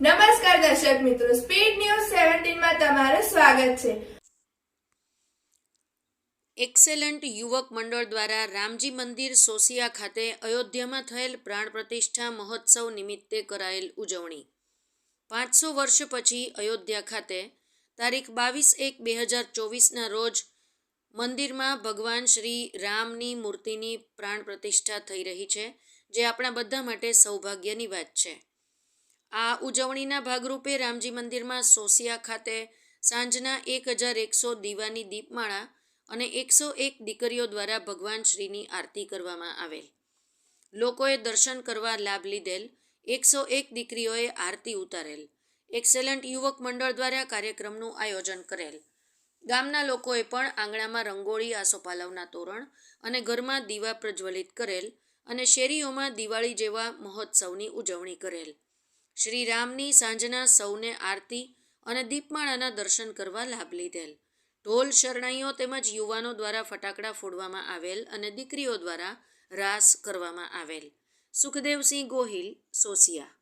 નમસ્કાર દર્શક મિત્રો સ્પીડ ન્યૂઝ સેવન્ટીનમાં તમારું સ્વાગત છે. એક્સેલન્ટ યુવક મંડળ દ્વારા રામજી મંદિર સોસિયા ખાતે અયોધ્યામાં થયેલ પ્રાણ પ્રતિષ્ઠા મહોત્સવ નિમિત્તે કરાયેલ ઉજવણી. પાંચસો વર્ષ પછી અયોધ્યા ખાતે તારીખ બાવીસ એક બે હજાર ચોવીસના રોજ મંદિરમાં ભગવાન શ્રી રામની મૂર્તિની પ્રાણ પ્રતિષ્ઠા થઈ રહી છે, જે આપણા બધા માટે સૌભાગ્યની વાત છે. આ ઉજવણીના ભાગરૂપે રામજી મંદિરમાં સોસિયા ખાતે સાંજના એક હજાર એકસો દીવાની દીપમાળા અને એકસો એક દીકરીઓ દ્વારા ભગવાન શ્રીની આરતી કરવામાં આવેલ. લોકોએ દર્શન કરવા લાભ લીધેલ. એકસો એક દીકરીઓએ આરતી ઉતારેલ. એક્સેલન્ટ યુવક મંડળ દ્વારા કાર્યક્રમનું આયોજન કરેલ. ગામના લોકોએ પણ આંગણામાં રંગોળી, આસોપાલવના તોરણ અને ઘરમાં દીવા પ્રજ્વલિત કરેલ અને શેરીઓમાં દિવાળી જેવા મહોત્સવની ઉજવણી કરેલ. શ્રી રામની સાંજના સૌને આરતી અને દીપમાળાના દર્શન કરવા લાભ લીધેલ. ઢોલ શરણાઈઓ તેમજ યુવાનો દ્વારા ફટાકડા ફોડવામાં આવેલ અને દીકરીઓ દ્વારા રાસ કરવામાં આવેલ. સુખદેવસિંહ ગોહિલ, સોસિયા.